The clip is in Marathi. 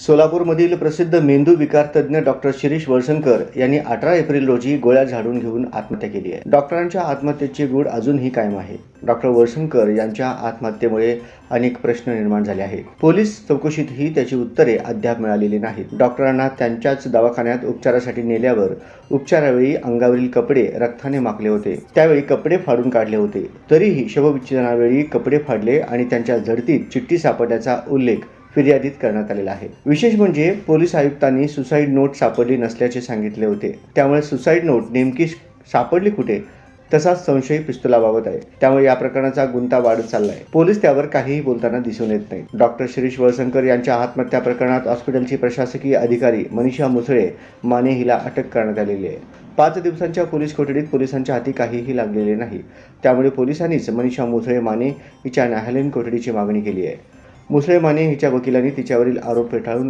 सोलापूरमधील प्रसिद्ध मेंदू विकार तज्ज्ञ डॉक्टर शिरीष वळसणकर यांनी अठरा एप्रिल रोजी गोळ्या झाडून घेऊन आत्महत्या केली आहे. डॉक्टरांच्या आत्महत्येची गूढ अजूनही कायम आहे. डॉक्टर वळसणकर यांच्या आत्महत्येमुळे अनेक प्रश्न निर्माण झाले आहेत. पोलीस चौकशीतही त्याची उत्तरे अद्याप मिळालेली नाहीत. डॉक्टरांना त्यांच्याच दवाखान्यात उपचारासाठी नेल्यावर उपचारावेळी अंगावरील कपडे रक्ताने माकले होते. त्यावेळी कपडे फाडून काढले होते. तरीही शवविच्छेदनावेळी कपडे फाडले आणि त्यांच्या झडतीत चिठ्ठी सापडल्याचा उल्लेख फिर्यादीत करण्यात आलेला आहे. विशेष म्हणजे पोलीस आयुक्तांनी सुसाईड नोट सापडली नसल्याचे सांगितले होते. त्यामुळे सुसाईड नोट नेमकी सापडली कुठे? तसाच संशयी पिस्तुलाबाबत आहे. त्यामुळे या प्रकरणाचा गुंता वाढत चाललाय. पोलीस त्यावर काहीही बोलताना दिसून येत नाही डॉक्टर शिरीष वळसंकर यांच्या आत्महत्या प्रकरणात हॉस्पिटलची प्रशासकीय अधिकारी मनीषा मुसळे माने हिला अटक करण्यात आलेली आहे. पाच दिवसांच्या पोलीस कोठडीत पोलिसांच्या हाती काहीही लागलेले नाही. त्यामुळे पोलिसांनीच मनीषा मुसळे माने हिच्या न्यायालयीन कोठडीची मागणी केली आहे. मुसळे माने हिच्या वकिलांनी तिच्यावरील आरोप फेटाळून